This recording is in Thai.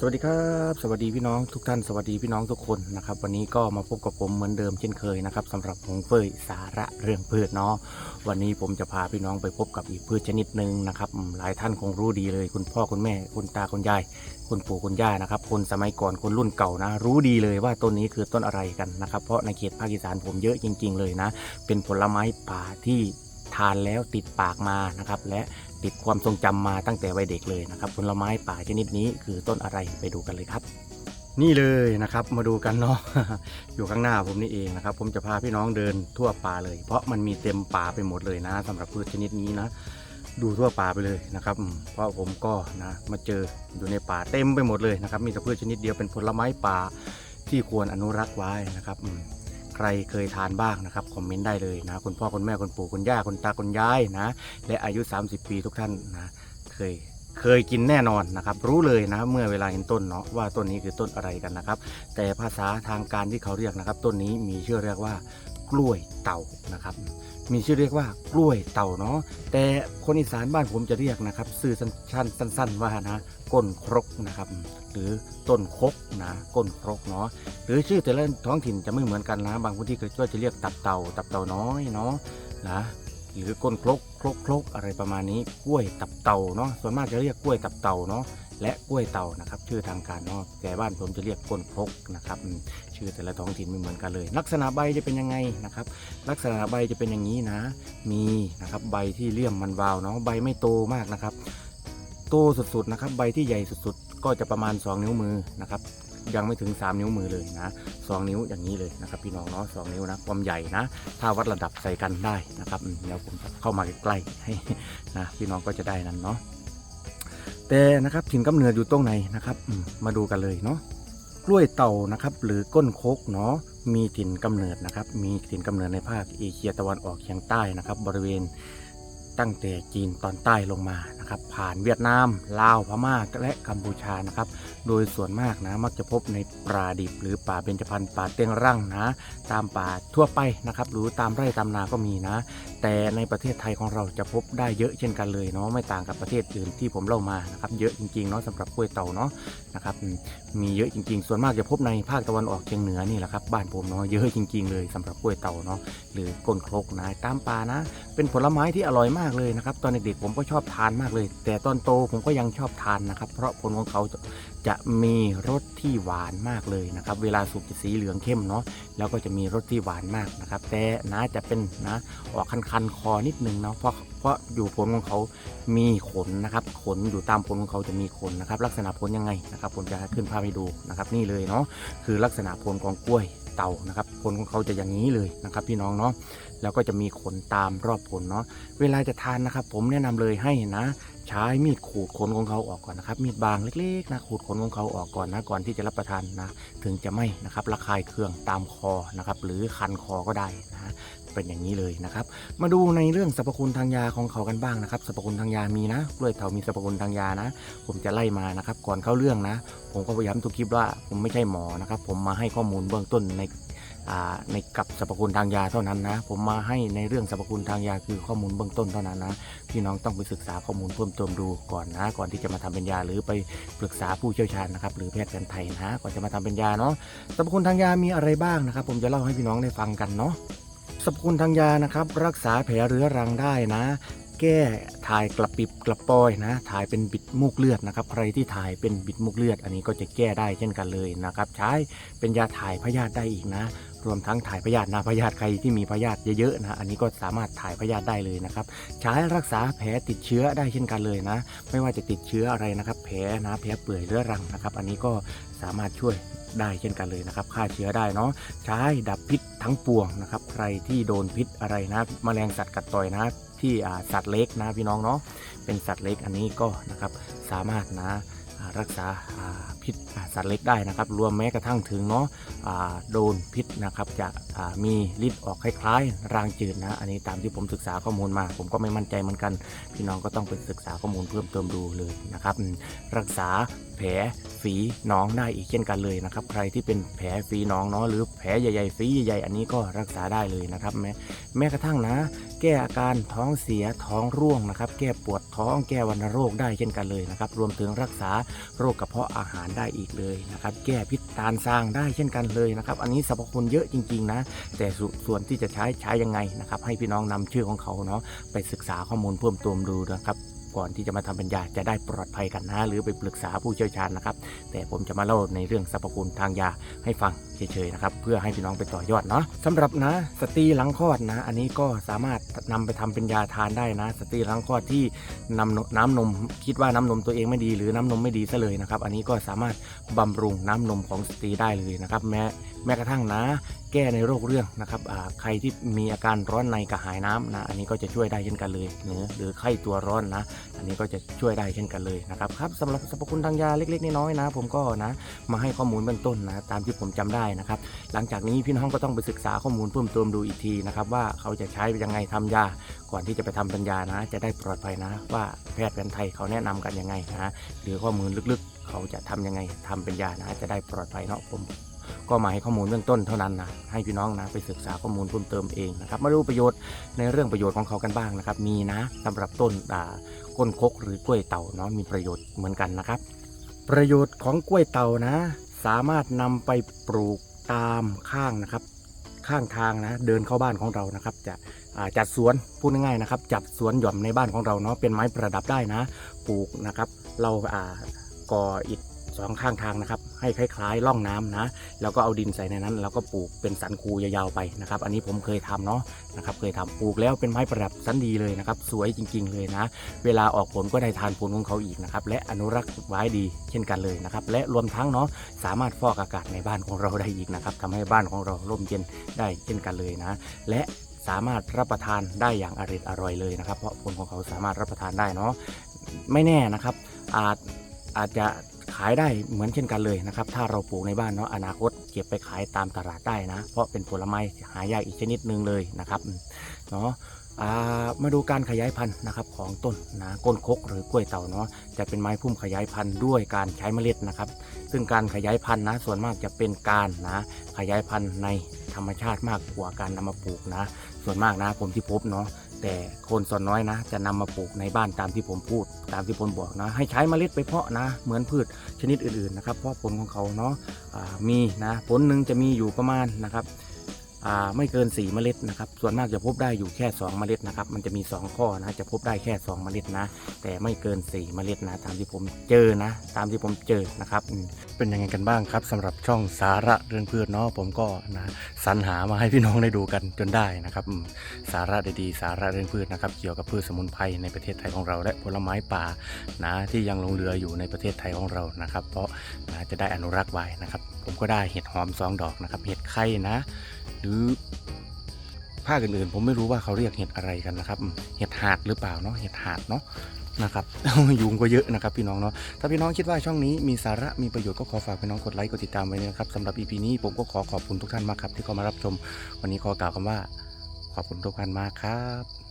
สวัสดีครับสวัสดีพี่น้องทุกท่านสวัสดีพี่น้องทุกคนนะครับ วันนี้ก็มาพบกับผมเหมือนเดิมเช่นเคยนะครับสำหรับหงเฟยสาระเรื่องพืชเนาะวันนี้ผมจะพาพี่น้องไปพบกับอีกพืชชนิดหนึ่งนะครับหลายท่านคงรู้ดีเลย คุณพ่อคุณแม่ คุณตาคุณยาย คุณปู่คุณย่านะครับ คนสมัยก่อนคนรุ่นเก่านะ รู้ดีเลยว่าต้นนี้คือต้นอะไรกันนะครับ เพราะในเขตภาคอีสานผมเยอะจริง ๆ เลยนะ เป็นผลไม้ป่าที่ทานแล้วติดปากมานะครับและ ติดความทรงจำมาตั้งแต่วัยเด็กเลยนะครับผลไม้ป่าชนิดนี้คือต้นอะไรไปดูกันเลยครับ นี่เลยนะครับมาดูกันเนาะอยู่ข้างหน้าผมนี่เองนะครับ ผมจะพาพี่น้องเดินทั่วป่าเลย เพราะมันมีเต็มป่าไปหมดเลยนะสำหรับพืชชนิดนี้นะ ดูทั่วป่าไปเลยนะครับ เพราะผมก็นะมาเจออยู่ในป่าเต็มไปหมดเลยนะครับ มีแต่พืชชนิดเดียวเป็นผลไม้ป่าที่ควรอนุรักษ์ไว้นะครับ ใครเคยทานบ้างนะครับคอมเมนต์ได้เลยนะ คุณพ่อคุณแม่คุณปู่คุณย่าคุณตาคุณยายนะ และอายุ 30 ปีทุกท่านนะเคยเคยกินแน่นอนนะครับ รู้เลยนะเมื่อเวลาเห็นต้นเนาะว่าต้นนี้คือต้นอะไรกันนะครับ แต่ภาษาทางการที่เขาเรียกนะครับ ต้นนี้มีชื่อเรียกว่า กล้วยเต่านะครับ มีชื่อเรียกว่ากล้วยเต่าเนาะแต่คนอีสานบ้านผมจะเรียกนะครับซื่อสั้นๆสั้นๆว่านะก้นครกนะครับ หรือต้นครกนะก้นครกเนาะหรือชื่อแต่ละท้องถิ่นจะไม่เหมือนกันนะบางพื้นที่ก็จะเรียกตับเต่า ตับเต่าน้อยเนาะนะหรือก้นครกครกครกอะไรประมาณนี้กล้วยตับเต่าเนาะส่วนมากจะเรียกกล้วยตับเต่าเนาะและกล้วยเต่านะครับ ชื่อทางการเนาะแต่บ้านผมจะเรียกก้นครกนะครับ ชื่อแต่ละท้องถิ่นไม่เหมือนกันเลย ลักษณะใบจะเป็นยังไงนะครับ ลักษณะใบจะเป็นอย่างนี้นะ มีนะครับใบที่เลี่ยมมันวาวเนาะใบไม่โตมากนะครับ โตสุดๆนะครับ ใบที่ใหญ่สุดๆ ก็จะประมาณ 2 นิ้วมือนะครับยังไม่ถึง 3 นิ้วมือเลยนะสองนิ้วอย่างนี้เลยนะครับพี่น้องเนาะสองนิ้วนะความใหญ่นะ ถ้าวัดระดับใส่กันได้นะครับเดี๋ยวผมเข้ามาใกล้ๆให้นะพี่น้องก็จะได้นั้นเนาะแต่นะครับถิ่นกำเนิดอยู่ตรงไหนนะครับมาดูกันเลยเนาะ กล้วยเต่านะครับ หรือก้นโคกเนาะมีถิ่นกำเนิดนะครับ มีถิ่นกำเนิดในภาคเอเชียตะวันออกเฉียงใต้นะครับ บริเวณ ตั้งแต่จีนตอนใต้ลงมานะครับ ผ่านเวียดนามลาวพม่าและกัมพูชานะครับ โดยส่วนมากนะมักจะพบในป่าดิบ หรือป่าเบญจพรรณป่าเตียงรั่งนะ ตามป่าทั่วไปนะครับ หรือตามไร่ตามนาก็มีนะ แต่ในประเทศไทยของเราจะพบได้เยอะเช่นกันเลยเนาะไม่ต่างกับประเทศอื่นที่ผมเล่ามานะครับ เยอะจริงๆเนาะสำหรับกล้วยเต่าเนาะนะครับมีเยอะจริง ๆ ส่วนมากจะพบในภาคตะวันออกเฉียงเหนือนี่แหละครับบ้านผมเนาะเยอะจริง ๆ เลยสำหรับกล้วยเต่าเนาะหรือก้นครกนะตามป่านะ เป็นผลไม้ที่อร่อยมากเลยนะครับ ตอนเด็กๆผมก็ชอบทานมากเลย แต่ตอนโตผมก็ยังชอบทานนะครับ เพราะผลของเขาจะจะมีรสที่หวานมากเลยนะครับ เวลาสุกจะสีเหลืองเข้มเนาะแล้วก็จะมีรสที่หวานมากนะครับ แต่นะจะเป็นนะออกคันๆคอนิดนึงเนาะเพราะเพราะอยู่ผลของเขามีขนนะครับ ขนอยู่ตามผลของเขาจะมีขนนะครับ ลักษณะผลยังไงนะครับผมจะขึ้นภาพให้ดูนะครับ นี่เลยเนาะคือลักษณะผลของกล้วย เต่านะครับผลของเขาจะอย่างนี้เลยนะครับ พี่น้องเนาะแล้วก็จะมีขนตามรอบผลเนาะเวลาจะทานนะครับ ผมแนะนำเลยให้นะ ใช้มีดขูดขนของเขาออกก่อนนะครับ มีดบางเล็กๆนะขูดขนของเขาออกก่อนนะก่อนที่จะรับประทานนะ ถึงจะไม่นะครับระคายเคืองตามคอนะครับ หรือคันคอก็ได้นะ เป็นอย่างนี้เลยนะครับ มาดูในเรื่องสรรพคุณทางยาของเขากันบ้างนะครับสรรพคุณทางยามีนะกล้วยเถามีสรรพคุณทางยานะ ผมจะไล่มานะครับ ก่อนเข้าเรื่องนะ ผมก็พยายามทุกคลิปว่าผมไม่ใช่หมอนะครับ ผมมาให้ข้อมูลเบื้องต้นในในกับสรรพคุณทางยาเท่านั้นนะ ผมมาให้ในเรื่องสรรพคุณทางยาคือข้อมูลเบื้องต้นเท่านั้นนะพี่น้องต้องไปศึกษาข้อมูลเพิ่มเติมดูก่อนนะ ก่อนที่จะมาทำเป็นยาหรือไปปรึกษาผู้เชี่ยวชาญนะครับหรือแพทย์แผนไทยนะก่อนจะมาทำเป็นยาเนาะสรรพคุณทางยามีอะไรบ้างนะครับ ผมจะเล่าให้พี่น้องได้ฟังกันเนาะ สรรพคุณทางยานะครับ รักษาแผลเรื้อรังได้นะ แก้ถ่ายกระปิบกระปอยนะ ถ่ายเป็นบิดมูกเลือดนะครับ ใครที่ถ่ายเป็นบิดมูกเลือด อันนี้ก็จะแก้ได้เช่นกันเลยนะครับ ใช้เป็นยาถ่ายพยาธิได้อีกนะ รวมทั้งถ่ายพยาธินะพยาธิใครที่มีพยาธิเยอะๆนะอันนี้ก็สามารถถ่ายพยาธิได้เลยนะครับใช้รักษาแผลติดเชื้อได้เช่นกันเลยนะ ไม่ว่าจะติดเชื้ออะไรนะครับ แผลนะแผลเปื่อยเรื้อรังนะครับ อันนี้ก็สามารถช่วยได้เช่นกันเลยนะครับฆ่าเชื้อได้เนาะใช้ดับพิษทั้งปวงนะครับ ใครที่โดนพิษอะไรนะแมลงสัตว์กัดต่อยนะที่สัตว์เล็กนะพี่น้องเนาะเป็นสัตว์เล็กอันนี้ก็นะครับสามารถนะรักษา พิษสัตว์เล็กได้นะครับ รวมแม้กระทั่งถึงเนาะโดนพิษนะครับจะมีฤทธิ์ออกคล้ายๆ รางจืดนะ อันนี้ตามที่ผมศึกษาข้อมูลมา ผมก็ไม่มั่นใจเหมือนกัน พี่น้องก็ต้องไปศึกษาข้อมูลเพิ่มเติมดูเลยนะครับ รักษาแผลฝีหนองได้อีกเช่นกันเลยนะครับ ใครที่เป็นแผลฝีหนองเนาะหรือแผลใหญ่ๆฝีใหญ่ๆอันนี้ก็รักษาได้เลยนะครับแม้แม้กระทั่งนะ แก้อาการท้องเสียท้องร่วงนะครับ แก้ปวดท้องแก้วัณโรคได้เช่นกันเลยนะครับ รวมถึงรักษาโรคกระเพาะอาหารได้อีกเลยนะครับ แก้พิษตาลซางได้เช่นกันเลยนะครับ อันนี้สรรพคุณเยอะจริงๆนะ แต่สส่วนที่จะใช้ใช้ยังไงนะครับ ให้พี่น้องนำชื่อของเขาเนาะไปศึกษาข้อมูลเพิ่มเติมดูนะครับ ก่อนที่จะมาทำเป็นยาจะได้ปลอดภัยกันนะ หรือไปปรึกษาผู้เชี่ยวชาญนะครับ แต่ผมจะมาเล่าในเรื่องสรรพคุณทางยาให้ฟังเฉยๆนะครับ เพื่อให้พี่น้องไปต่อยอดเนาะสำหรับนะสตรีหลังคลอดนะ อันนี้ก็สามารถนำไปทำเป็นยาทานได้นะ สตรีหลังคลอดที่นำนน้ำนม คิดว่าน้ำนมตัวเองไม่ดี หรือน้ำนมไม่ดีซะเลยนะครับ อันนี้ก็สามารถบำรุงน้ำนมของสตรีได้เลยนะครับ แม้แม้กระทั่งนะแก้ในโรคเรื่องนะครับใครที่มีอาการร้อนในกระหายน้ำนะอันนี้ก็จะช่วยได้เช่นกันเลยหรือหรือไข้ตัวร้อนนะ อันนี้ก็จะช่วยได้เช่นกันเลยนะครับครับสำหรับสรรพคุณทางยาเล็ก ๆ น้อยๆนะ ผมก็นะมาให้ข้อมูลเบื้องต้นนะตามที่ผมจำได้นะครับหลังจากนี้พี่น้องก็ต้องไปศึกษาข้อมูลเพิ่มเติมดูอีกทีนะครับว่าเขาจะใช้ยังไงทำยาก่อนที่จะไปทำปัญญานะ จะได้ปลอดภัยนะ ว่าแพทย์แผนไทยเขาแนะนำกันยังไงนะหรือข้อมูลลึกๆ เขาจะทำยังไงทำเป็นยานะจะได้ปลอดภัยเนาะผม ก็มาให้ข้อมูลเบื้องต้นเท่านั้นนะให้พี่น้องนะไปศึกษาข้อมูลเพิ่มเติมเองนะครับมาดูประโยชน์ในเรื่องประโยชน์ของเขากันบ้างนะครับ มีนะสำหรับต้นอ่าก้นคกหรือกล้วยเต่าเนาะมีประโยชน์เหมือนกันนะครับ ประโยชน์ของกล้วยเต่านะ สามารถนำไปปลูกตามข้างนะครับ ข้างทางนะ เดินเข้าบ้านของเรานะครับ จะจัดสวนพูดง่ายๆนะครับ จัดสวนหย่อมในบ้านของเราเนาะเป็นไม้ประดับได้นะ ปลูกนะครับ เราอ่าก่ออิฐ สองข้างทางนะครับ ให้คล้ายๆร่องน้ำนะ แล้วก็เอาดินใส่ในนั้น แล้วก็ปลูกเป็นสันคูยาวๆไปนะครับ อันนี้ผมเคยทำเนาะนะครับ เคยทำปลูกแล้วเป็นไม้ประดับสันดีเลยนะครับ สวยจริง ๆ เลยนะ เวลาออกผลก็ได้ทานผลของเขาอีกนะครับ และอนุรักษ์ไว้ดีเช่นกันเลยนะครับ และรวมทั้งเนาะสามารถฟอกอากาศในบ้านของเราได้อีกนะครับทำให้บ้านของเราร่มเย็นได้เช่นกันเลยนะ และสามารถรับประทานได้อย่างอร่อยอร่อยเลยนะครับ เพราะผลของเขาสามารถรับประทานได้เนาะไม่แน่นะครับอาจอาจจะ ขายได้เหมือนเช่นกันเลยนะครับ ถ้าเราปลูกในบ้านเนาะอนาคตเก็บไปขายตามตลาดได้นะ เพราะเป็นผลไม้หายากอีกชนิดหนึ่งเลยนะครับเนาะามาดูการขยายพันธุ์นะครับของต้นนะก้นคกหรือกล้วยเต่าเนาะจะเป็นไม้พุ่มขยายพันธุ์ด้วยการใช้เมล็ดนะครับ ซึ่งการขยายพันธุ์นะส่วนมากจะเป็นการนะขยายพันธุ์ในธรรมชาติมากกว่าการนำมาปลูกนะ ส่วนมากนะผมที่พบเนาะ แต่คนส่วนน้อยนะ จะนำมาปลูกในบ้านตามที่ผมพูด ตามที่ผมบอกนะ ให้ใช้เมล็ดไปเพาะนะ เหมือนพืชชนิดอื่นๆนะครับ เพราะผลของเขาเนาะะมีนะ ผลหนึ่งจะมีอยู่ประมาณนะครับไม่เกิน 4 เมล็ดนะครับ ส่วนมากจะพบได้อยู่แค่ 2 เมล็ดนะครับ มันจะมี 2 ข้อนะ จะพบได้แค่ 2 เมล็ดนะ แต่ไม่เกิน 4 เมล็ดนะ ตามที่ผมเจอนะ ตามที่ผมเจอนะครับ เป็นยังไงกันบ้างครับสำหรับช่องสาระเรื่องพืชเนาะ ผมก็นะสรรหามาให้พี่น้องได้ดูกันจนได้นะครับ สาระดีๆ สาระเรื่องพืชนะครับ เกี่ยวกับพืชสมุนไพรในประเทศไทยของเรา และผลไม้ป่านะที่ยังหลงเหลืออยู่ในประเทศไทยของเรา นะครับ เพราะนะจะได้อนุรักษ์ไว้นะครับ ผมก็ได้เห็ดหอมสองดอกนะครับ เห็ดไข่นะ หรือ ภาคอื่นๆ ผมไม่รู้ว่าเขาเรียกเห็ดอะไรกันนะครับ เห็ดหาดหรือเปล่าเนาะ เห็ดหาดเนาะนะครับยุงก็เยอะนะครับพี่น้องเนาะ ถ้าพี่น้องคิดว่าช่องนี้มีสาระมีประโยชน์ก็ขอฝากพี่น้องกดไลค์กดติดตามไว้นะครับสำหรับ EP นี้ผมก็ขอขอบคุณทุกท่านมากครับที่เข้ามารับชม วันนี้ขอกล่าวคำว่า ขอบคุณทุกท่านมากครับ